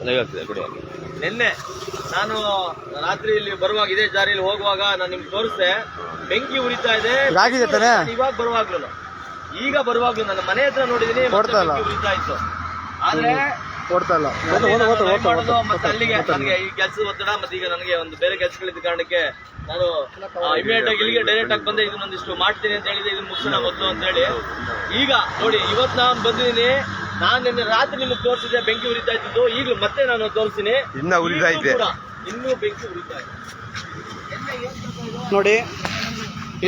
Live ಹಾಗೆ. ನಿನ್ನೆ ನಾನು ರಾತ್ರಿ ಇಲ್ಲಿ ಬರುವಾಗ ಇದೇ ಜಾರಿಯಲ್ಲಿ ಹೋಗುವಾಗ ನಾನು ನಿಮ್ಗೆ ತೋರಿಸ್ದೆ ಬೆಂಕಿ ಉರಿತಾ ಇದೆ ಇವಾಗ ಬರುವಾಗ್ಲೂ ಈಗ ಬರುವಾಗ್ಲೂ ನನ್ನ ಮನೆ ಹತ್ರ ನೋಡಿದೀನಿ. ಉರಿತಾ ಇತ್ತು. ಆದ್ರೆ ಮತ್ತೆ ಅಲ್ಲಿಗೆ ನನಗೆ ಈ ಕೆಲಸದ ಒತ್ತಡ ಮತ್ತೆ ಈಗ ನನಗೆ ಒಂದು ಬೇರೆ ಕೆಲಸಗಳಿದ್ದ ಕಾರಣಕ್ಕೆ ನಾನು ಇಮಿಡಿಯೇಟ್ ಆಗಿ ಇಲ್ಲಿಗೆ ಡೈರೆಕ್ಟ್ ಆಗಿ ಬಂದೆ ಇದನ್ನೊಂದಿಷ್ಟು ಮಾಡ್ತೀನಿ ಅಂತ ಹೇಳಿದೆ ಇದನ್ನ ಮುಗಿಸೋಣ ಮೊದಲು ಅಂತ ಹೇಳಿ. ಈಗ ನೋಡಿ ಇವತ್ತು ನಾನು ಬಂದಿದ್ದೀನಿ ನಾನು ನಿನ್ನೆ ರಾತ್ರಿ ನಿಮಗೆ ತೋರಿಸಿದೆ ಬೆಂಕಿ ಉರಿತಾ ಇದ್ದು ಈಗಲೂ ಮತ್ತೆ ನಾನು ತೋರಿಸ್ತೀನಿ ಇನ್ನ ಉರಿತಾ ಇದೆ. ಇನ್ನೂ ಬೆಂಕಿ ಉರಿತಾ ಇದೆ. ನೋಡಿ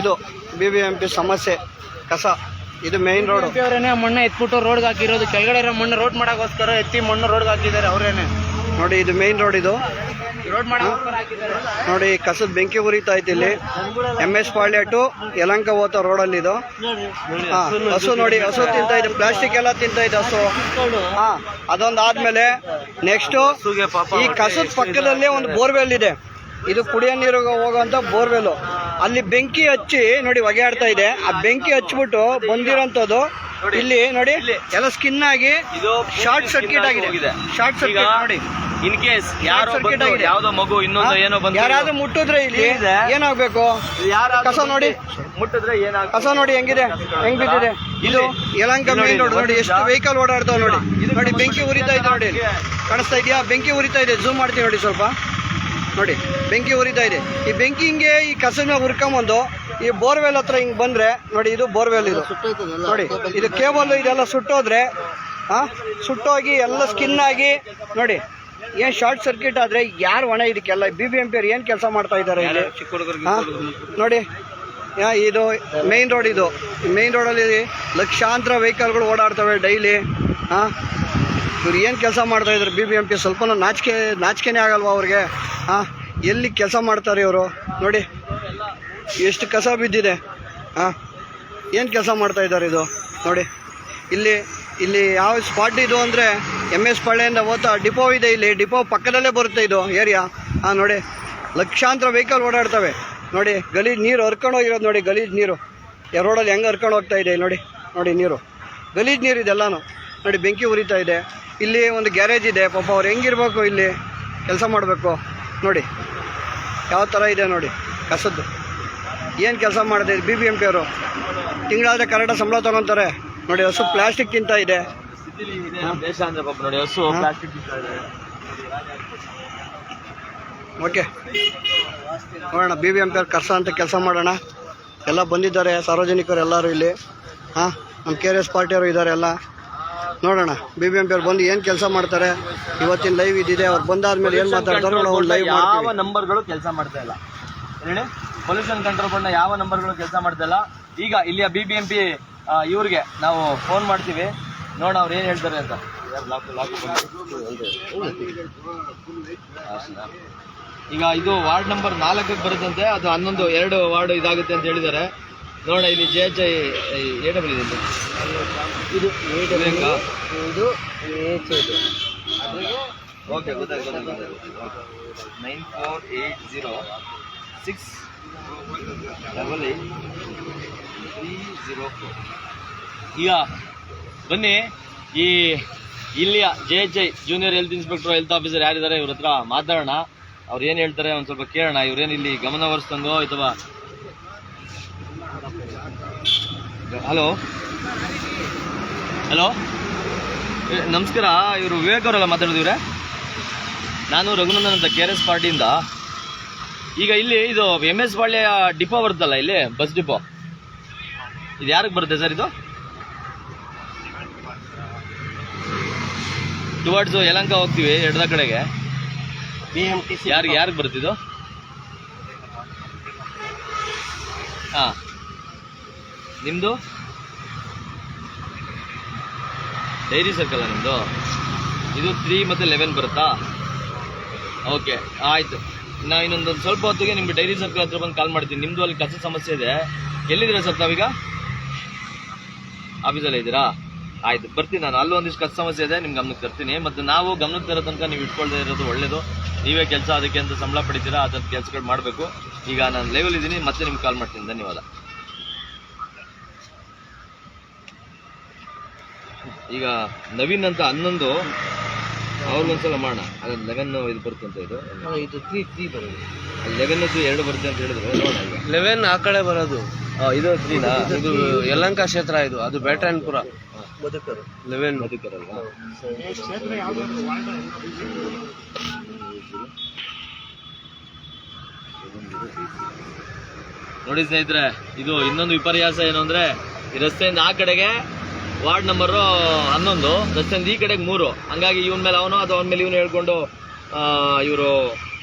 ಇದು ಬಿ ಬಿ ಎಂ ಪಿ ಸಮಸ್ಯೆ ಕಸ. ಇದು ಮೇನ್ ರೋಡ್ ಅವರೇನೆ ಮಣ್ಣು ಎತ್ಬಿಟ್ಟು ರೋಡ್ಗೆ ಹಾಕಿರೋದು. ಕೆಳಗಡೆ ಇರೋ ಮಣ್ಣು ರೋಡ್ ಮಾಡೋಕ್ಕೋಸ್ಕರ ಎತ್ತಿ ಮಣ್ಣು ರೋಡ್ಗೆ ಹಾಕಿದ್ದಾರೆ ಅವರೇನೆ. ನೋಡಿ ಇದು ಮೇನ್ ರೋಡ್ ಇದು. ನೋಡಿ, ಕಸದ ಬೆಂಕಿ ಉರಿತಾ ಐತಿ ಇಲ್ಲಿ. M S Palya to Yelahanka ಹೋತ ಅಲ್ಲಿ ಇದು. ಹಸು ನೋಡಿ, ಹಸು ತಿಂತಾ ಇದೆ. ಪ್ಲಾಸ್ಟಿಕ್ ಎಲ್ಲ ತಿಂತಾ ಇದೆ ಹಸು. ಹಾ, ಅದೊಂದು ಆದ್ಮೇಲೆ ನೆಕ್ಸ್ಟ್ ಈ ಕಸದ ಪಕ್ಕದಲ್ಲೇ ಒಂದು ಬೋರ್ವೆಲ್ ಇದೆ. ಇದು ಕುಡಿಯೋ ನೀರು ಹೋಗುವಂತ ಬೋರ್ವೆಲ್ ಅಲ್ಲಿ ಬೆಂಕಿ ಹಚ್ಚಿ ನೋಡಿ ಹೊಗೆ ಆಡ್ತಾ ಇದೆ. ಆ ಬೆಂಕಿ ಹಚ್ಬಿಟ್ಟು ಬಂದಿರೋಂಥದ್ದು ಇಲ್ಲಿ ನೋಡಿ ಎಲ್ಲ ಸ್ಕಿನ್ ಆಗಿ ಶಾರ್ಟ್ ಸರ್ಕ್ಯೂಟ್ ಆಗಿದೆ. ಶಾರ್ಟ್ ಸರ್ಕ್ಯೂಟ್ ನೋಡಿ. ಇನ್ ಕೇಸ್ ಯಾರೋ. ಯಾವ್ದೋ ಮಗು ಇನ್ನೊಂದು ಏನೋ ಬಂದು ಯಾರಾದ್ರೂ ಮುಟ್ಟಿದ್ರೆ ಇಲ್ಲಿ. ಏನಾಗ್ಬೇಕು? ಕಸ ನೋಡಿ. ಮುಟ್ಟಿದ್ರೆ ಏನಾಗ ಕಸ ನೋಡಿ ಹೆಂಗಿದೆ? ಹೆಂಗ್ ಬಿದ್ದಿದೆ ಇದು ಯಲಂಕ ಮೇನ್ ರೋಡ್ ನೋಡಿ, ನೋಡಿ. ಎಷ್ಟು ವೆಹಿಕಲ್ ಓಡಾಡ್ತಾವ ನೋಡಿ. ನೋಡಿ ಬೆಂಕಿ ಉರಿತಾ ಇದೆ ನೋಡಿ ಕಾಣಿಸ್ತಾ ಇದೆಯಾ? ಬೆಂಕಿ ಉರಿತಾ ಇದೆ. ಜೂಮ್ ಮಾಡ್ತೀವಿ ನೋಡಿ ಸ್ವಲ್ಪ. ನೋಡಿ ಬೆಂಕಿ ಉರಿತಾ ಇದೆ. ಈ ಬೆಂಕಿ ಹಿಂಗೆ ಈ ಕಸನ ಹುರ್ಕೊಂಬಂದು ಈ ಬೋರ್ವೆಲ್ ಹತ್ರ ಹಿಂಗೆ ಬಂದ್ರೆ ನೋಡಿ ಇದು ಬೋರ್ವೆಲ್ ಇದು. ನೋಡಿ ಇದು ಕೇಬಲ್ ಇದೆಲ್ಲ ಸುಟ್ಟೋದ್ರೆ ಹಾಂ ಸುಟ್ಟೋಗಿ ಎಲ್ಲ ಸ್ಕಿನ್ ಆಗಿ ನೋಡಿ ಏನ್ ಶಾರ್ಟ್ ಸರ್ಕ್ಯೂಟ್ ಆದ್ರೆ ಯಾರು ಒಣ ಇದಕ್ಕೆಲ್ಲ ಬಿ ಬಿ ಎಂ ಪಿ ಅವ್ರು ಏನ್ ಕೆಲಸ ಮಾಡ್ತಾ ಇದ್ದಾರೆ ಇಲ್ಲಿ? ನೋಡಿ ಇದು ಮೇನ್ ರೋಡ್ ಇದು. ಮೇನ್ ರೋಡಲ್ಲಿ ಲಕ್ಷಾಂತರ ವೆಹಿಕಲ್ಗಳು ಓಡಾಡ್ತವೆ ಡೈಲಿ ಹಾಂ ಇವ್ರು ಏನು ಕೆಲಸ ಮಾಡ್ತಾ ಇದ್ರು ಬಿ ಬಿ ಎಂ ಪಿ ಸ್ವಲ್ಪ ನಾಚಿಕೆ, ನಾಚಿಕೆನೇ ಆಗಲ್ವಾ ಅವ್ರಿಗೆ? ಹಾಂ ಎಲ್ಲಿ ಕೆಲಸ ಮಾಡ್ತಾರೆ ಇವರು? ನೋಡಿ, ಎಷ್ಟು ಕಸ ಬಿದ್ದಿದೆ. ಹಾಂ ಏನು ಕೆಲಸ ಮಾಡ್ತಾ ಇದ್ದಾರೆ ಇದು? ನೋಡಿ, ಇಲ್ಲಿ ಇಲ್ಲಿ ಯಾವ ಸ್ಪಾಟ್ ಇದು ಅಂದರೆ ಎಂ ಎಸ್ ಪಾಳ್ಯದಿಂದ ಓದ್ತಾ ಡಿಪೋ ಇದೆ ಇಲ್ಲಿ. ಡಿಪೋ ಪಕ್ಕದಲ್ಲೇ ಬರುತ್ತೆ ಇದು ಏರಿಯಾ ಹಾಂ ನೋಡಿ, ಲಕ್ಷಾಂತರ ವೆಹಿಕಲ್ ಓಡಾಡ್ತವೆ. ನೋಡಿ, ಗಲೀಜ್ ನೀರು ಹರ್ಕೊಂಡು ಹೋಗಿರೋದು ನೋಡಿ, ಗಲೀಜ್ ನೀರು. ರೋಡಲ್ಲಿ ಹೆಂಗೆ ಹರ್ಕೊಂಡು ಹೋಗ್ತಾ ಇದೆ ನೋಡಿ ನೋಡಿ ನೀರು. ಗಲೀಜ್ ನೀರು ಇದೆಲ್ಲನೂ. ನೋಡಿ, ಬೆಂಕಿ ಉರಿತಾ ಇದೆ. ಇಲ್ಲಿ ಒಂದು ಗ್ಯಾರೇಜ್ ಇದೆ ಪಾಪ ಅವ್ರು ಹೆಂಗಿರ್ಬೇಕು ಇಲ್ಲಿ? ಕೆಲಸ ಮಾಡಬೇಕು. ನೋಡಿ ಯಾವ ಥರ ಇದೆ ನೋಡಿ ಕಸದ್ದು. ಏನು ಕೆಲಸ ಮಾಡಿದೆ ಬಿ ಬಿ ಎಂ ಪಿ ಅವರು? ತಿಂಗಳಾದರೆ ಕರೆಕ್ಟಾಗಿ ಸಂಬಳ ತೊಗೊತಾರೆ. ನೋಡಿ ಹಸು ಪ್ಲಾಸ್ಟಿಕ್ ತಿಂತ ಇದೆ. ಓಕೆ. ನೋಡೋಣ ಬಿ ಬಿ ಎಂ ಪಿ ಅವ್ರು ಕರ್ಸ ಅಂತ ಕೆಲಸ ಮಾಡೋಣ. ಎಲ್ಲ ಬಂದಿದ್ದಾರೆ ಸಾರ್ವಜನಿಕರು ಎಲ್ಲರೂ ಇಲ್ಲಿ. ಹಾಂ ನಮ್ಮ ಕೆ ಆರ್ ಎಸ್ ಪಾರ್ಟಿಯವರು ಇದ್ದಾರೆ ಎಲ್ಲ. ನೋಡೋಣ. ಬಿ ಬಿ ಎಂ ಪಿ ಅವ್ರು ಬಂದು ಏನು ಕೆಲಸ ಮಾಡ್ತಾರೆ? ಇವತ್ತಿನ ಲೈವ್ ಇದಿದೆ. ಅವ್ರು ಬಂದಾದ್ಮೇಲೆ ಏನು ಮಾತಾಡ್ತಾರೆ? ನಾವು ಲೈವ್ ಯಾವ ನಂಬರ್ಗಳು ಕೆಲಸ ಮಾಡ್ತಾ ಇಲ್ಲ. ಹೇಳಿ ಪೊಲ್ಯೂಷನ್ ಕಂಟ್ರೋಲ್ ಬೋರ್ಡ್ನ ಯಾವ ನಂಬರ್ಗಳು ಕೆಲಸ ಮಾಡ್ತಾ ಇಲ್ಲ. ಈಗ ಇಲ್ಲಿಯ ಬಿ ಬಿ ಎಂ ಪಿ ಇವ್ರಿಗೆ ನಾವು ಫೋನ್ ಮಾಡ್ತೀವಿ. ನೋಡೋಣ ಅವ್ರು ಏನು ಹೇಳ್ತಾರೆ ಅಂತ. ಈಗ ಇದು ವಾರ್ಡ್ ನಂಬರ್ ನಾಲ್ಕಕ್ಕೆ ಬರುತ್ತಂತೆ. ಅದು ಹನ್ನೊಂದು ಎರಡು ವಾರ್ಡ್ ಇದಾಗುತ್ತೆ ಅಂತ ಹೇಳಿದ್ದಾರೆ. ನೋಡೋಣ ಇಲ್ಲಿ J H I A double ಇದೆ ಇದು? ಓಕೆ ಗೊತ್ತಾಯ್ತು nine four eight zero six double eight three zero four ಈಗ ಬನ್ನಿ ಈ ಇಲ್ಲಿಯ J H I junior health inspector health officer ಯಾರಿದ್ದಾರೆ ಇವ್ರ ಹತ್ರ ಮಾತಾಡೋಣ. ಅವ್ರು ಏನು ಹೇಳ್ತಾರೆ ಒಂದು ಸ್ವಲ್ಪ ಕೇಳೋಣ. ಇವ್ರೇನು ಇಲ್ಲಿ ಗಮನ ಹರಿಸ್ತಂಗೋ ಅಥವಾ ಹಲೋ ಹಲೋ ನಮಸ್ಕಾರ ಇವರು ವಿವೇಕ್ ಅವರಲ್ಲ ಮಾತಾಡೋದು ಇವ್ರೆ ನಾನು ರಘುನಂದನ್ ಅಂತ ಕೆ ಆರ್ ಎಸ್ ಪಾರ್ಟಿಯಿಂದ. ಈಗ ಇಲ್ಲಿ ಇದು ಎಂ ಎಸ್ ಪಾಳ್ಯ ಡಿಪೋ ಬರುತ್ತಲ್ಲ ಇಲ್ಲಿ ಬಸ್ ಡಿಪೋ. ಇದು ಯಾರಿಗೆ ಬರುತ್ತೆ ಸರ್ ಇದು? ಟುವರ್ಡ್ಸ್ ಯಲಂಕ ಹೋಗ್ತೀವಿ ಎಡದ ಕಡೆಗೆ. ಬಿ ಎಂ ಟಿ ಯಾರಿಗೆ ಯಾರಿಗೆ ಬರುತ್ತಿದ್ದು ಹಾಂ. ನಿಮ್ಮದು ಡೈರಿ ಸರ್ಕಲ್ ನಿಮ್ಮದು ಇದು ತ್ರೀ ಮತ್ತು ಲೆವೆನ್ ಬರುತ್ತಾ? ಓಕೆ ಆಯಿತು. ನಾ ಇನ್ನೊಂದು ಸ್ವಲ್ಪ ಹೊತ್ತಿಗೆ ನಿಮ್ಗೆ ಡೈರಿ ಸರ್ಕಲ್ ಹತ್ರ ಬಂದು ಕಾಲ್ ಮಾಡ್ತೀನಿ. ನಿಮ್ಮದು ಅಲ್ಲಿ ಕಸ ಸಮಸ್ಯೆ ಇದೆ. ಎಲ್ಲಿದ್ದೀರಾ ಸರ್ ತಾವೀಗ ಆಫೀಸಲ್ಲೇ ಇದ್ದೀರಾ? ಆಯ್ತು, ಬರ್ತೀನಿ ನಾನು. ಅಲ್ಲೂ ಒಂದಿಷ್ಟು ಕಷ್ಟ ಸಮಸ್ಯೆ ಇದೆ, ನಿಮ್ಗೆ ಗಮನಕ್ಕೆ ತರ್ತೀನಿ. ಮತ್ತು ನಾವು ಗಮನಕ್ಕೆ ತರೋ ತನಕ ನೀವು ಇಟ್ಕೊಳ್ದೇ ಇರೋದು ಒಳ್ಳೇದು. ನೀವೇ ಕೆಲಸ ಅದಕ್ಕೆ ಅಂತ ಸಂಬಳ ಪಡಿತೀರಾ, ಅದನ್ನು ಕೆಲಸಗಳು ಮಾಡಬೇಕು. ಈಗ ನಾನು ಲೈವಲ್ಲಿ ಇದ್ದೀನಿ, ಮತ್ತೆ ನಿಮ್ಗೆ ಕಾಲ್ ಮಾಡ್ತೀನಿ. ಧನ್ಯವಾದ. ಈಗ ನವೀನ್ ಅಂತ ಹನ್ನೊಂದು ಅವ್ರಿಗೊಂದ್ಸಲ ಮಾಡೋಣ ಅದು ಲೆವೆನ್ ಇದು ಬರುತ್ತೆ ಅಂತ ಇದು. ಇದು ತ್ರೀ ತ್ರೀ ಬರೋದು. ಲೆವೆನ್ ಎರಡು ಬರುತ್ತೆ ಅಂತ ಹೇಳಿದ್ರು ನೋಡೋಣ ಈಗ. ಲೆವೆನ್ ಆ ಕಡೆ ಬರೋದು. ಇದು ತ್ರೀನಾ ಇದು ಯಲಂಕ ಕ್ಷೇತ್ರ ಇದು. ಅದು ಬೇಟನ್ಪುರ ಬದುಕರು. ಲೆವೆನ್. ಬದುಕರಲ್ಲ ನೋಡಿ ಸ್ನೇಹಿತರೆ ಇದು ಇನ್ನೊಂದು ವಿಪರ್ಯಾಸ ಏನು ಅಂದ್ರೆ ಈ ರಸ್ತೆಯಿಂದ ಆ ಕಡೆಗೆ ವಾರ್ಡ್ ನಂಬರು ಹನ್ನೊಂದು ರಸ್ತೆಯಿಂದ ಈ ಕಡೆಗೆ ಮೂರು. ಹಂಗಾಗಿ ಇವನ್ ಮೇಲೆ ಅವನು ಅಥವಾ ಅವನ ಮೇಲೆ ಇವನು ಹೇಳ್ಕೊಂಡು ಇವರು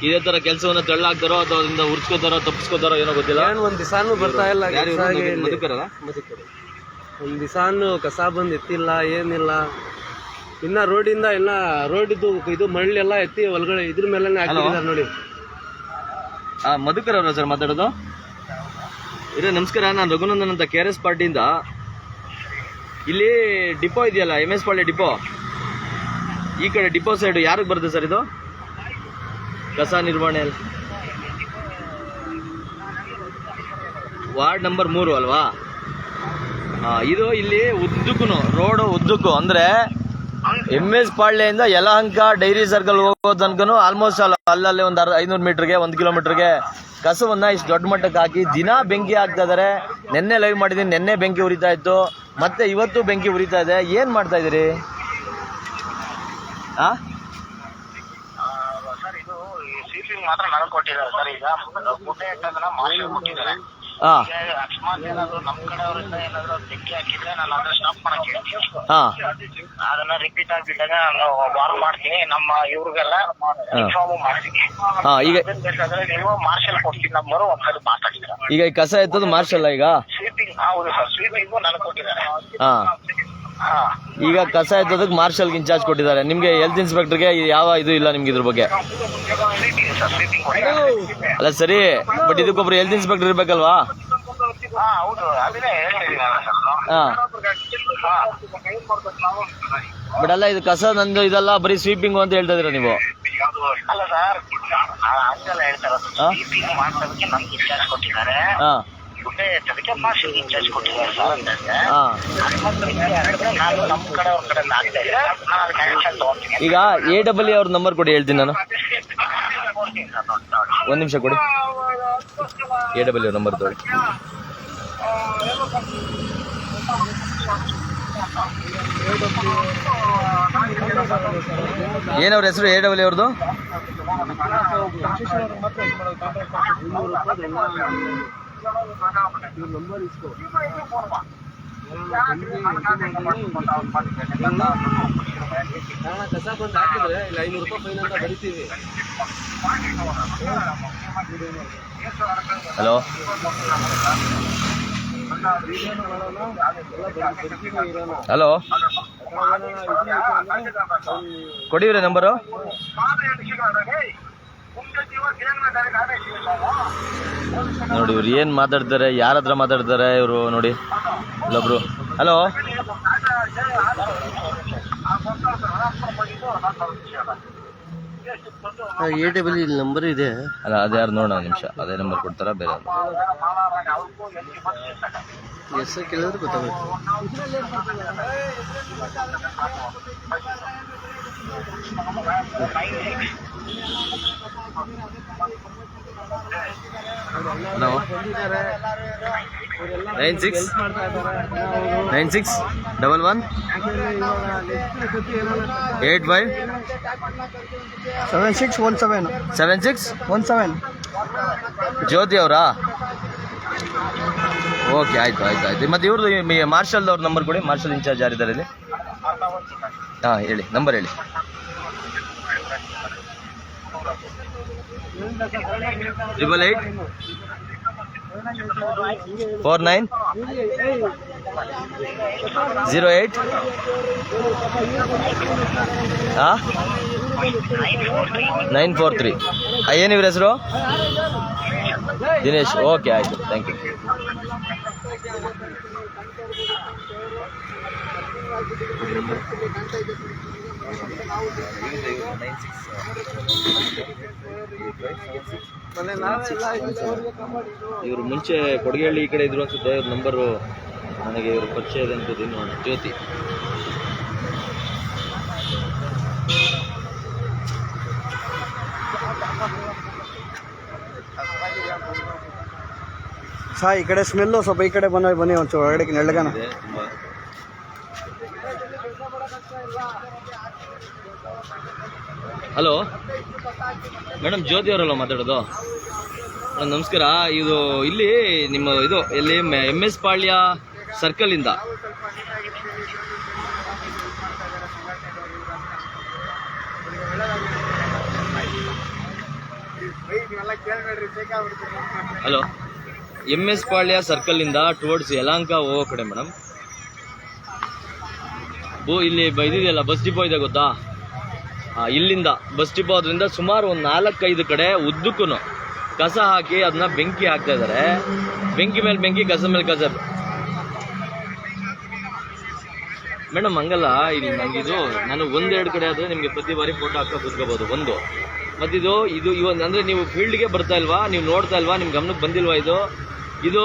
ಇದೇ ತರ ಕೆಲಸವನ್ನ ತಳ್ಳಾಕ್ತಾರೋ ಅಥವಾ ಅದರಿಂದ ಉರ್ಸ್ಕೋತಾರೋ ತಪ್ಪಿಸ್ಕೋತಾರೋ ಏನೋ ಗೊತ್ತಿಲ್ಲ. ಏನ್ ಒಂದ್ ದಿಸಾನು ಬರ್ತಾ ಇಲ್ಲ. ಮಧುಕರಲ್ಲ ಒಂದ್ ದಿಸಾನು ಕಸ ಬಂದ್ ಎತ್ತಿಲ್ಲ ಏನಿಲ್ಲ. ಇನ್ನ ರೋಡಿಂದ ಎಲ್ಲ ರೋಡಿದ್ದು ಇದು ಇದು ಮಳ್ಳೆಲ್ಲ ಎತ್ತಿ ಒಳಗಡೆ ಇದ್ರ ಮೇಲೆ ಹಾಕಿದ್ದಾರೆ ನೋಡಿ. ಮಧುಕರ್ ಅವರ ಸರ್ ಮಾತಾಡೋದು? ಇರೇ ನಮಸ್ಕಾರ ನಾನು ರಘುನಂದನ್ ಅಂತ ಕೆ ಆರ್ ಎಸ್ ಪಾರ್ಟಿಯಿಂದ. ಇಲ್ಲಿ ಡಿಪೋ ಇದೆಯಲ್ಲ ಎಂ ಎಸ್ ಪಾಳ್ಯ ಡಿಪೋ? ಈ ಕಡೆ ಡಿಪೋ ಸೈಡ್ ಯಾರಿಗೆ ಬರುತ್ತೆ ಸರ್ ಇದು? ಕಸ ನಿರ್ವಹಣೆ ಅಲ್ಲ. ವಾರ್ಡ್ ನಂಬರ್ ಮೂರು ಅಲ್ವಾ? ಇದು ಇಲ್ಲಿ ಉದ್ದಕ್ಕೂ ರೋಡ್ ಉದ್ದಕ್ಕೂ. ಅಂದ್ರೆ ಎಂ ಎಸ್ ಪಾಳ್ಯದಿಂದ ಯಲಹಂಕ ಡೈರಿ ಸರ್ಕಲ್ ಹೋಗೋ ತನಕನು ಆಲ್ಮೋಸ್ಟ್ ಅಲ್ಲ, ಅಲ್ಲಲ್ಲಿ ಒಂದು ಐನೂರು ಮೀಟರ್ಗೆ, ಒಂದು ಕಿಲೋಮೀಟರ್ಗೆ ಕಸವನ್ನ ಇಷ್ಟು ದೊಡ್ಡ ಮಟ್ಟಕ್ಕೆ ಹಾಕಿ ದಿನ ಬೆಂಕಿ ಹಾಕ್ತಾ ಇದಾರೆ. ನಿನ್ನೆ ಲೈವ್ ಮಾಡಿದೀನಿ, ನಿನ್ನೆ ಬೆಂಕಿ ಉರಿತಾ ಇತ್ತು. ಮತ್ತೆ ಇವತ್ತು ಬೆಂಕಿ ಉರಿತಾ ಇದೆ. ಏನ್ ಮಾಡ್ತಾ ಇದೀರಿ ಆ? ಸರ್ ಇದು ಮಾತ್ರ ನನಗೆ ಕೊಟ್ಟಿದ್ದಾರೆ ಸರ್. ಈಗ ಗುಡ್ಡೆ ಇಟ್ಟದನ್ನ ಮಾರ್ಷಲ್ ಕೊಟ್ಟಿದ್ದಾರೆ ಹಾ ಈಗ ಅಕಸ್ಮಾತ್ ಏನಾದ್ರು ನಮ್ ಕಡೆಯವರಿಂದ ಏನಾದ್ರು ಬೆಂಕಿ ಹಾಕಿದ್ರೆ ನಾನು ಅದನ್ನ ಸ್ಟಾಪ್ ಮಾಡಕ್ ಹೇಳ್ತೀನಿ. ಹಾ ಅದನ್ನ ರಿಪೀಟ್ ಆಗ್ಬಿಟ್ಟಾಗ ನಾನು ವಾರ್ನ್ ಮಾಡ್ತೀನಿ. ನಮ್ಮ ಇವ್ರಿಗೆಲ್ಲ ಇನ್ಫಾರ್ಮ್ ಮಾಡ್ತೀನಿ. ಹಾ ಈಗ ಅದನ್ನ ಬೇಕಾದ್ರೆ ನೀವು ಮಾರ್ಷಲ್ ಕೊಡ್ತೀನಿ. ಒಂದ್ಸರಿ ಮಾತಾಡ್ತೀರಾ? ಈಗ ಈ ಕಸ ಎತ್ತದು ಮಾರ್ಷಲ್ ಈಗ? ಹೌದು ಸರ್ ಸ್ವೀಪಿಂಗು ನನಗೆ ಕೊಟ್ಟಿದ್ದಾರೆ. ಹಾ. ಹಾ. ಈಗ ಕಸ ಎತ್ತೋದಕ್ಕೆ ಮಾರ್ಷಲ್ ಇನ್ಚಾರ್ಜ್ ಕೊಟ್ಟಿದ್ದಾರೆ. ನಿಮ್ಗೆ ಹೆಲ್ತ್ ಇನ್ಸ್ಪೆಕ್ಟರ್ಗೆ ಯಾವ ಇದು ಇಲ್ಲ ನಿಮ್ಗೆ ಇದ್ರ ಬಗ್ಗೆ? ಸರ್ ಅಲ್ಲ ಸರಿ ಬಟ್ ಇದಕ್ಕೊಬ್ರು ಹೆಲ್ತ್ ಇನ್ಸ್ಪೆಕ್ಟರ್ ಇರ್ಬೇಕಲ್ವಾ? ಹಾ ಹೌದು. ಅದನ್ನೇ ಹೇಳ್ತಿದ್ದೀನಲ್ಲ ಸರ್. ಹಾ. ಬಟ್ ಅಲ್ಲ ಇದು ಕಸ ನಂದು ಇದಲ್ಲ ಬರೀ ಸ್ವೀಪಿಂಗ್ ಅಂತ ಹೇಳ್ತಾ ಇದೀರ ನೀವು? ಅಲ್ಲ ಸರ್ ಹಂಗೆಲ್ಲ ಹೇಳ್ತಾರೆ ಹಾ? ಮಾಡ್ಸೋದಕ್ಕೆ ನಮ್ಗೆ ಇನ್ಚಾರ್ಜ್ ಕೊಟ್ಟಿದ್ದಾರೆ. ಹಾ. ಗುಡ್ಡೆ ಎತ್ತೋದಕ್ಕೆ ಮಾರ್ಷಲ್ ಇನ್ಚಾರ್ಜ್ ಕೊಟ್ಟಿದ್ದಾರೆ ಸರ್ ಅಂತಂದ್ರೆ ಹಾ. ಅಕಸ್ಮಾತ್ ಬೆಂಕಿ ಹಾಕಿದ್ರೆ ನಾನು ನಮ್ಮ ಕಡೆ ಅವ್ರ ಕಡೆ ಆಗ್ತಾ ಇದ್ರೆ ನಾನು ಅದಕ್ಕೆ ಆಕ್ಷನ್ ತಗೊಂತೀನಿ. ಈಗ ಎ ಡಬಲ್ ಅವ್ರ ನಂಬರ್ ಕೊಡಿ ಹೇಳ್ತೀನಿ ನಾನು. ಕೊಡ್ತೀನಿ ಸರ್ ನೋಡಿ ನೋಡಿ ಒಂದು ನಿಮಿಷ ಕೊಡಿ. ಎ ಡಬಲ್ ನಂಬರ್ ತಗೊಳ್ಳಿ. ಏನವ್ರ ಹೆಸರು ಎ ಡಬಲ್ ಅವ್ರದ್ದು ಕಸ ಬಂದು ಹಾಕಿದ್ರೆ ಇಲ್ಲಿ ಐನೂರು ರೂಪಾಯಿ ಫೈನ್ ಅಂತ ಬರಿತೀವಿ ಹಲೋ ಹಲೋ ಕೊಡಿವ್ರೆ ನಂಬರು ನೋಡಿ ಇವ್ರು ಏನು ಮಾತಾಡ್ತಾರೆ ಯಾರ ಹತ್ರ ಮಾತಾಡ್ತಾರೆ ಇವರು ನೋಡಿ. ಇಲ್ಲೊಬ್ರು ಹಲೋ. ಎ ಡಬಲ್ ನಂಬರ್ ಇದೆ. ಅಲ್ಲ ಅದ್ಯಾರು ನೋಡೋಣ ನಿಮಿಷ. ಅದೇ ನಂಬರ್ ಕೊಡ್ತಾರಾ ಬೇರೆ? ಹೆಸರು ಕೇಳಿದ್ರೆ ಗೊತ್ತಾಗುತ್ತೆ. Hello nine six nine six double one eight five seven six one seven. Seven six one seven. Jyothi ಅವರಾ? ಓಕೆ, ಆಯ್ತು ಆಯ್ತು ಆಯ್ತು. ಮತ್ತೆ ಇವ್ರದ್ದು ಮಾರ್ಷಲ್ ಅವ್ರ ನಂಬರ್ ಕೊಡಿ. ಮಾರ್ಷಲ್ ಇನ್ಚಾರ್ಜ್ ಯಾರಿದ್ದಾರೆ ಇಲ್ಲಿ? ಹಾಂ, ಹೇಳಿ. ನಂಬರ್ ಹೇಳಿ. Triple eight four nine zero eight ಹಾಂ ನೈನ್ ಫೋರ್ ತ್ರೀ ಏನಿವ್ರ ಹೆಸರು? ದಿನೇಶ್. ಓಕೆ ಆಯಿತು. ಥ್ಯಾಂಕ್ ಯು ಇವರು ಮುಂಚೆ ಕೊಡಗೇಹಳ್ಳಿ ಈ ಕಡೆ ಇದ್ರು ಅನ್ಸುತ್ತೆ ಇವ್ರ ನಂಬರು ನನಗೆ ಇವರು ಪರಿಚಯ ಇದೆ ಅಂತ ನೋಡೋಣ ಜ್ಯೋತಿ. ಕಸ ಈ ಕಡೆ ಸ್ಮೆಲ್ಲು ಸ್ವಲ್ಪ ಈ ಕಡೆ ಬಂದಾಗ ಬನ್ನಿ ಒಂಚೂರು ಹೊರಗಡೆ ನೆಳ್ಳಗನ ಹಲೋ ಮೇಡಮ್ ಜ್ಯೋತಿ ಅವರಲ್ಲ ಮಾತಾಡೋದು. ಮೇಡಮ್ ನಮಸ್ಕಾರ. ಇದು ಇಲ್ಲಿ ನಿಮ್ಮ ಇದು, ಇಲ್ಲಿ ಎಂ ಎಸ್ ಪಾಳ್ಯ ಸರ್ಕಲ್ ಇಂದ. ಹಲೋ ಎಂ ಎಸ್ ಪಾಳ್ಯ ಇಂದ ಟುವರ್ಡ್ಸ್ ಯಲಾಂಕ ಹೋಗೋ ಕಡೆ ಮೇಡಮ್ ಬೋ ಇಲ್ಲಿ ಬೈದಿದೆಯಲ್ಲ ಬಸ್ ಡಿಪೋ ಇದೆ ಗೊತ್ತಾ? ಆ, ಇಲ್ಲಿಂದ ಬಸ್ ಡಿಪೋ ಅದರಿಂದ ಸುಮಾರು ಒಂದು ನಾಲ್ಕೈದು ಕಡೆ ಉದ್ದಕ್ಕೂ ಕಸ ಹಾಕಿ ಅದನ್ನ ಬೆಂಕಿ ಹಾಕ್ತಾ ಇದ್ದಾರೆ ಬೆಂಕಿ ಮೇಲೆ ಬೆಂಕಿ ಕಸ ಮೇಲೆ ಕಸ. ಮೇಡಮ್ ಹಂಗಲ್ಲ ಇಲ್ಲಿ ನನಗಿದು ನಾನು ಒಂದೆರಡು ಕಡೆ ಆದರೆ ನಿಮಗೆ ಪ್ರತಿ ಬಾರಿ ಫೋಟೋ ಹಾಕೋ ಕೂತ್ಕೋಬೋದು ಒಂದು. ಮತ್ತಿದು ಇದು ಇವನ್ ಅಂದರೆ ನೀವು ಫೀಲ್ಡ್ಗೆ ಬರ್ತಾ ಇಲ್ವಾ? ನೀವು ನೋಡ್ತಾ ಇಲ್ವಾ? ನಿಮ್ಮ ಗಮನಕ್ಕೆ ಬಂದಿಲ್ವಾ ಇದು? ಇದು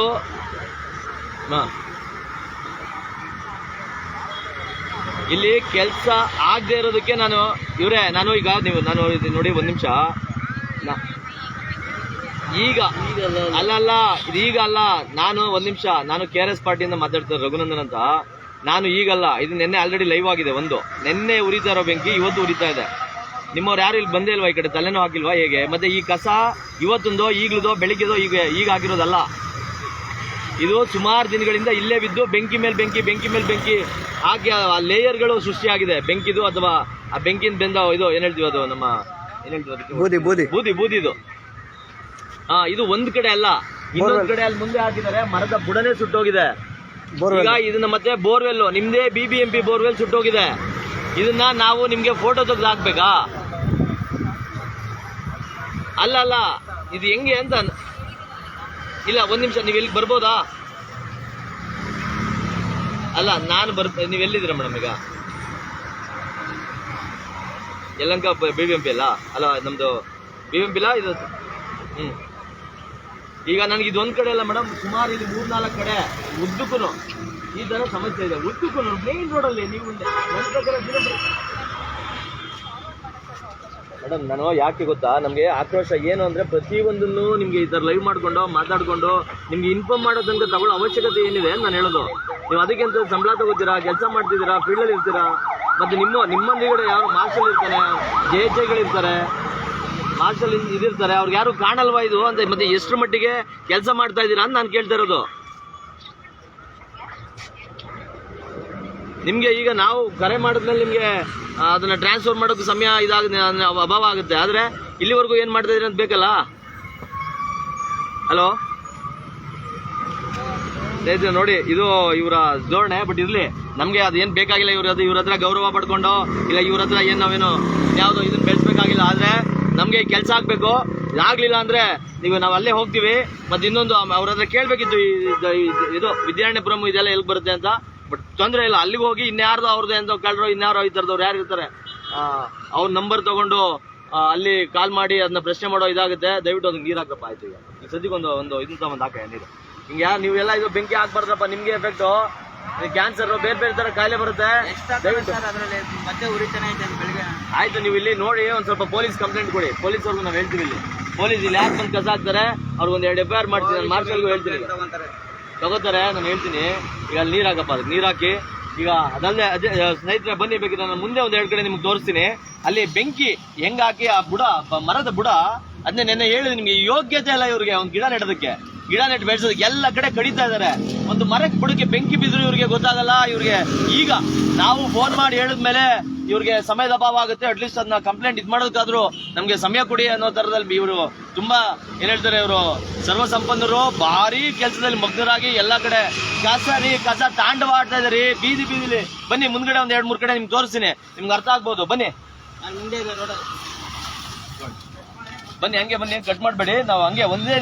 ಇಲ್ಲಿ ಕೆಲಸ ಆಗದೆ ಇರೋದಕ್ಕೆ ನಾನು, ಇವರೇ, ನಾನು ಈಗ ನೀವು, ನಾನು ನೋಡಿ ಒಂದು ನಿಮಿಷ. ಈಗ, ಅಲ್ಲ ಅಲ್ಲ ಇದೀಗ ಅಲ್ಲ, ನಾನು ಒಂದು ನಿಮಿಷ, ನಾನು ಕೆ ಆರ್ ಎಸ್ ಪಾರ್ಟಿಯಿಂದ ಮಾತಾಡ್ತಾರೆ ರಘುನಂದನ್ ಅಂತ. ನಾನು ಈಗಲ್ಲ ಇದು ನಿನ್ನೆ ಆಲ್ರೆಡಿ ಲೈವ್ ಆಗಿದೆ ಒಂದು. ನಿನ್ನೆ ಉರಿತಾ ಇರೋ ಬೆಂಕಿ, ಇವತ್ತು ಉರಿತಾ ಇದೆ. ನಿಮ್ಮವ್ರು ಯಾರು ಇಲ್ಲಿ ಬಂದೇ ಇಲ್ವಾ ಈ ಕಡೆ? ತಲೆನೋ ಹಾಕಿಲ್ವಾ ಹೇಗೆ? ಮತ್ತೆ ಈ ಕಸ ಇವತ್ತೊಂದೋ, ಈಗ್ಲದೋ, ಬೆಳಿಗ್ಗೆದೋ, ಈಗ ಈಗ ಆಗಿರೋದಲ್ಲ. ಇದು ಸುಮಾರು ದಿನಗಳಿಂದ ಇಲ್ಲೇ ಬಿದ್ದು ಬೆಂಕಿ ಮೇಲೆ ಬೆಂಕಿ ಬೆಂಕಿ ಮೇಲೆ ಬೆಂಕಿ ಹಾಕಿ ಆ ಲೇಯರ್ಗಳು ಸೃಷ್ಟಿಯಾಗಿದೆ. ಬೆಂಕಿದು ಅಥವಾ ಆ ಬೆಂಕಿನ ಬೆಂದ ಇದು ಏನ್ ಹೇಳ್ತೀವಿ ಅದು ನಮ್ಮ ಏನ್ ಹೇಳ್ತೀವಿ? ಬೂದಿ ಬೂದಿ. ಬೂದಿ ಬೂದಿದು. ಹಾ ಇದು ಒಂದ್ ಕಡೆ ಅಲ್ಲ ಇನ್ನೊಂದ್ ಕಡೆ ಅಲ್ಲಿ ಮುಂದೆ ಹಾಕಿದ್ದಾರೆ ಮರದ ಬುಡನೆ ಸುಟ್ಟೋಗಿದೆ. ಈಗ ಇದನ್ನ ಮತ್ತೆ ಬೋರ್ವೆಲ್ ನಿಮ್ದೇ B B M P borewell ಸುಟ್ಟೋಗಿದೆ. ಇದನ್ನ ನಾವು ನಿಮ್ಗೆ ಫೋಟೋ ತೆಗೆದು ಹಾಕ್ಬೇಕಾ? ಅಲ್ಲ ಅಲ್ಲ ಇದು ಹೆಂಗೆ ಅಂತ ಇಲ್ಲ, ಒಂದ್ ನಿಮಿಷ, ನೀವು ಎಲ್ಲಿಗೆ ಬರ್ಬೋದಾ? ಅಲ್ಲ, ನಾನು ಬರ್, ನೀವು ಎಲ್ಲಿದ್ದೀರಾ ಮೇಡಮ್ ಈಗ? Yelahanka B B M P ಅಲ್ಲ? ಅಲ್ಲ, ನಮ್ದು ಬಿ ಬಿ ಎಂ ಪಿ ಅಲ್ಲ ಇದು ಹ್ಮ್. ಈಗ ನನಗೆ ಇದೊಂದ್ ಕಡೆ ಅಲ್ಲ ಮೇಡಮ್, ಸುಮಾರು ಇಲ್ಲಿ ಮೂರ್ನಾಲ್ಕು ಕಡೆ ಉದ್ದಕ್ಕೂ ಈ ತರ ಸಮಸ್ಯೆ ಇದೆ. ಉದ್ದಕ್ಕೂ ಮೇನ್ ರೋಡಲ್ಲಿ ನೀವು ಮೇಡಮ್, ನಾನು ಯಾಕೆ ಗೊತ್ತಾ? ನಮಗೆ ಆಕ್ರೋಶ ಏನು ಅಂದ್ರೆ ಪ್ರತಿಯೊಂದನ್ನು ನಿಮಗೆ ಈ ಥರ ಲೈವ್ ಮಾಡಿಕೊಂಡು, ಮಾತಾಡಿಕೊಂಡು, ನಿಮ್ಗೆ ಇನ್ಫಾರ್ಮ್ ಮಾಡೋದಂತ ತನಕ ತಗೊಳ್ಳೋ ಅವಶ್ಯಕತೆ ಏನಿದೆ ನಾನು ಹೇಳೋದು. ನೀವು ಅದಕ್ಕೆ ಅಂತ ಸಂಬಳ ತಗೋತೀರಾ, ಕೆಲಸ ಮಾಡ್ತಿದ್ದೀರಾ ಫೀಲ್ಡಲ್ಲಿ ಇರ್ತೀರಾ? ಮತ್ತೆ ನಿಮ್ಮ ನಿಮ್ಮೊಂದಿಗಡೆ ಯಾರು ಮಾರ್ಷಲ್ ಇರ್ತಾರೆ ಜೆ ಎಚ್ ಇರ್ತಾರೆ ಮಾರ್ಷಲ್ ಇದಿರ್ತಾರೆ, ಅವ್ರಿಗೆ ಯಾರು ಕಾಣಲ್ವಾ ಇದು ಅಂತ ಮತ್ತೆ ಎಷ್ಟು ಮಟ್ಟಿಗೆ ಕೆಲಸ ಮಾಡ್ತಾ ಇದ್ದೀರಾ ಅಂತ ನಾನು ಕೇಳ್ತಾ ಇರೋದು. ನಿಮಗೆ ಈಗ ನಾವು ಕರೆ ಮಾಡಿದ್ಮೇಲೆ ನಿಮ್ಗೆ ಅದನ್ನ ಟ್ರಾನ್ಸ್ಫರ್ ಮಾಡೋಕೆ ಸಮಯ ಇದಾಗ ಅಭಾವ ಆಗುತ್ತೆ. ಆದ್ರೆ, ಇಲ್ಲಿವರೆಗೂ ಏನ್ ಮಾಡ್ತಾ ಇದ್ರಿ ಅಂತ ಬೇಕಲ್ಲ? ಹಲೋ ನೋಡಿ, ಇದು ಇವರ ಧೋರಣೆ ಬಟ್ ಇರ್ಲಿ, ನಮ್ಗೆ ಅದೇನ್ ಬೇಕಾಗಿಲ್ಲ ಇವ್ರ ಇವ್ರ ಹತ್ರ ಗೌರವ ಪಡ್ಕೊಂಡು, ಇಲ್ಲ ಇವ್ರ ಹತ್ರ ಏನ್ ನಾವೇನು ಯಾವ್ದು ಇದನ್ನ ಬೆಳೆಸ್ಬೇಕಾಗಿಲ್ಲ. ಆದ್ರೆ, ನಮ್ಗೆ ಕೆಲಸ ಆಗ್ಬೇಕು. ಆಗ್ಲಿಲ್ಲ ಅಂದ್ರೆ, ನೀವು ನಾವು ಅಲ್ಲೇ ಹೋಗ್ತೀವಿ. ಮತ್ತೆ ಇನ್ನೊಂದು, ಅವ್ರ ಹತ್ರ ಕೇಳ್ಬೇಕಿತ್ತು ಇದು- ವಿದ್ಯಾರಣ್ಯಪುರಂ ಇದೆಲ್ಲ ಎಲ್ಲಿ ಬರುತ್ತೆ ಅಂತ. ತೊಂದ್ರೆ ಇಲ್ಲ. ಅಲ್ಲಿಗೆ ಹೋಗಿ ಇನ್ಯಾರ್ದು ಅವ್ರದ್ದು ಅಂತ ಕಳ್ಳರು ಇನ್ಯಾರೋ ಈ ಥರದವ್ರು ಯಾರು ಇರ್ತಾರೆ ಅವ್ರ ನಂಬರ್ ತಗೊಂಡು ಅಲ್ಲಿ ಕಾಲ್ ಮಾಡಿ ಅದನ್ನ ಪ್ರಶ್ನೆ ಮಾಡೋ ಇದಾಗುತ್ತೆ. ದಯವಿಟ್ಟು ಅದಕ್ಕೆ ನೀರು ಹಾಕಪ್ಪ ಆಯ್ತು ಈಗ. ಈಗ ಸದ್ಯಕ್ಕೆ ಒಂದು ಒಂದು ಇದನ್ನ ತಗೊಂಡು ಹಾಕ ನೀರು. ಹಿಂಗೆ ನೀವೆಲ್ಲ ಇದು ಬೆಂಕಿ ಹಾಕ್ಬಾರ್ದಪ್ಪ ನಿಮ್ಗೆ ಎಫೆಕ್ಟು ಕ್ಯಾನ್ಸರ್ ಬೇರೆ ಬೇರೆ ತರ ಕಾಯಿಲೆ ಬರುತ್ತೆ. ಆಯ್ತು ನೀವು ಇಲ್ಲಿ ನೋಡಿ ಒಂದ್ ಸ್ವಲ್ಪ ಪೊಲೀಸ್ ಕಂಪ್ಲೇಂಟ್ ಕೊಡಿ. ಪೊಲೀಸ್ ಅವ್ರಿಗೂ ನಾವು ಹೇಳ್ತೀವಿ ಇಲ್ಲಿ. ಪೊಲೀಸ್ ಇಲ್ಲಿ ಯಾಕೆ ಬಂದು ಕಸ ಹಾಕ್ತಾರೆ ಅವ್ರಿಗೆ ಒಂದ್ ಎರಡು ಎಫ್ ಐ ಆರ್ ಮಾಡ್ತೀನಿ ನಾನು ಮಾರ್ಷಲ್ಗೂ ಹೇಳ್ತೀನಿ. ಈಗ. ತಗೋತಾರೆ, ನಾನು ಹೇಳ್ತೀನಿ. ಈಗ ಅಲ್ಲಿ ನೀರ್ ಹಾಕಪ್ಪ ಅದಕ್ಕೆ ನೀರು ಹಾಕಿ ಈಗ ಅದಲ್ಲೇ ಅದೇ ಸ್ನೇಹಿತರೆ, ಬನ್ನಿ ಬೇಕಿದ್ರೆ ನಾನು ಮುಂದೆ ಒಂದು ಎರಡು ಕಡೆ ನಿಮ್ಗೆ ತೋರಿಸ್ತೀನಿ. ಅಲ್ಲಿ ಬೆಂಕಿ ಹೆಂಗ್ ಹಾಕಿ ಆ ಬುಡ ಮರದ ಬುಡ, ಅದನ್ನೇ ನೆನ್ನೆ ಹೇಳಿದೆ ನಿಮ್ಗೆ ಯೋಗ್ಯತೆ ಇಲ್ಲ ಇವ್ರಿಗೆ ಒಂದು ಗಿಡ ನೆಡೋದಕ್ಕೆ. ಗಿಡ ನೆಟ್ಟು ಬೆಳೆಸೋದು. ಎಲ್ಲ ಕಡೆ ಕಡಿತಾ ಇದ್ದಾರೆ ಒಂದು ಮರಕ್ಕೆ ಬುಡಕ್ಕೆ ಬೆಂಕಿ ಬಿದ್ರು ಇವ್ರಿಗೆ ಗೊತ್ತಾಗಲ್ಲ. ಇವ್ರಿಗೆ ಈಗ ನಾವು ಫೋನ್ ಮಾಡಿ ಹೇಳಿದ್ಮೇಲೆ ಇವ್ರಿಗೆ ಸಮಯದ ಅಭಾವ ಆಗುತ್ತೆ. ಅಟ್ಲೀಸ್ಟ್ ಅದನ್ನ ಕಂಪ್ಲೇಂಟ್ ಇದು ಮಾಡೋದಕ್ಕಾದ್ರೂ ನಮ್ಗೆ ಸಮಯ ಕೊಡಿ ಅನ್ನೋ ತರದಲ್ಲಿ ಇವರು ತುಂಬಾ ಏನ್ ಹೇಳ್ತಾರೆ ಇವರು ಸರ್ವ ಸಂಪನ್ನರು ಭಾರಿ ಕೆಲಸದಲ್ಲಿ ಮಗ್ನರಾಗಿ ಎಲ್ಲ ಕಡೆ ಕಸ ರೀ ಕಸ ತಾಂಡವ ಆಡ್ತಾ ಇದಾರೆ ಬೀದಿ ಬೀದಿಲಿ. ಬನ್ನಿ ಮುಂದ್ಗಡೆ ಒಂದ್ ಎರಡ್ ಮೂರ್ ಕಡೆ ನಿಮ್ಗೆ ತೋರಿಸ್ತೀನಿ. ನಿಮ್ಗೆ ಅರ್ಥ ಆಗ್ಬೋದು. ಬನ್ನಿ. ಬನ್ನಿ ಹಂಗೆ ಬನ್ನಿ. ಕಟ್ ಮಾಡಬೇಡಿ. ನಾವು ಹಂಗೆ ಒಂದೇ